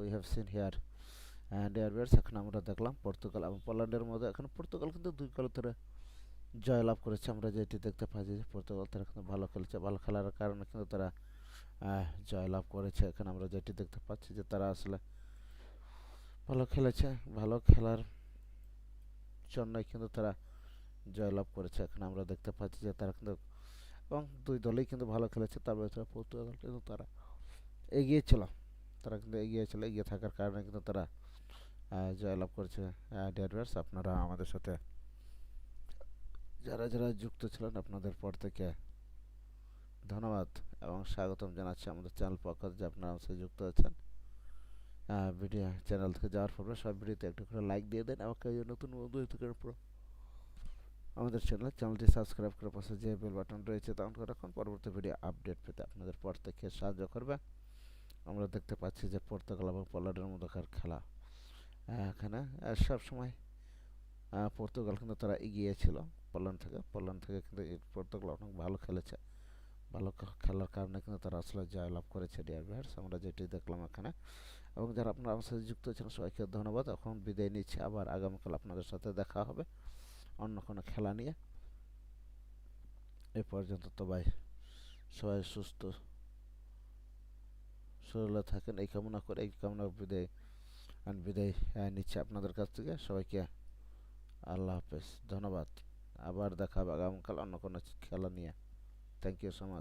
We have seen here and এয়ারবেয়ার্স এখন আমরা দেখলাম পর্তুগাল এবং পোল্যান্ডের মধ্যে এখন পর্তুগাল কিন্তু দুই গোল ধরে জয়লাভ করেছে। আমরা যেটি দেখতে পাচ্ছি যে পর্তুগাল তারা কিন্তু ভালো খেলছে, ভালো খেলার কারণে কিন্তু তারা জয়লাভ করেছে। এখানে আমরা যেটি দেখতে পাচ্ছি যে তারা আসলে ভালো খেলেছে, ভালো খেলার জন্যই কিন্তু তারা জয়লাভ করেছে। এখানে আমরা দেখতে পাচ্ছি যে তারা কিন্তু, এবং দুই দলেই কিন্তু ভালো খেলেছে। তার ভিতরে পর্তুগাল কিন্তু তারা এগিয়ে ছিল। তারা কিন্তু এগিয়ে ছিল এগিয়ে থাকার কারণে কিন্তু তারা জয়লাভ করেছে ডিয়ারভার্স আপনারা আমাদের সাথে যারা যারা যুক্ত ছিলেন আপনাদের পর থেকে ধন্যবাদ এবং স্বাগতম জানাচ্ছি আমাদের চ্যানেল পক্ষ যে আপনারা আমার সাথে যুক্ত আছেন ভিডিও চ্যানেল থেকে যাওয়ার পরে সব ভিডিওতে একটু করে লাইক দিয়ে দেন এবং কেউ নতুন বন্ধু থেকে আমাদের চ্যানেল চ্যানেলটি সাবস্ক্রাইব করে পাশে যে বেল বাটন রয়েছে তখন রাখুন পরবর্তী ভিডিও আপডেট পেতে আপনাদের পর থেকে সাহায্য করবে আমরা দেখতে পাচ্ছি যে পর্তুগাল এবং পোল্যান্ডের মধ্যকার খেলা এখানে সব সময় পর্তুগাল কিন্তু তারা এগিয়ে ছিল পোল্যান্ড থেকে। পোল্যান্ড থেকে কিন্তু পর্তুগাল অনেক ভালো খেলেছে। ভালো খেলার কারণে কিন্তু তারা আসলে জয়লাভ করেছে ডিয়ার ভিউয়ার্স আমরা যেটি দেখলাম এখানে। এবং যারা আপনারা আমার সাথে যুক্ত ছিলেন, সবাইকে ধন্যবাদ। এখন বিদায় নিচ্ছি। আবার আগামীকাল আপনাদের সাথে দেখা হবে অন্য কোনো খেলা নিয়ে। এ পর্যন্ত তো ভাই, সবাই সুস্থ। সরলে থাকেন, এই কামনা করে, এই কামনা বিদায় বিদায় নিচ্ছে আপনাদের কাছ থেকে। সবাইকে আল্লাহ হাফেজ। ধন্যবাদ। আবার দেখা হবে আগামীকাল অন্য কোনো খেলা নিয়ে। Thank you so much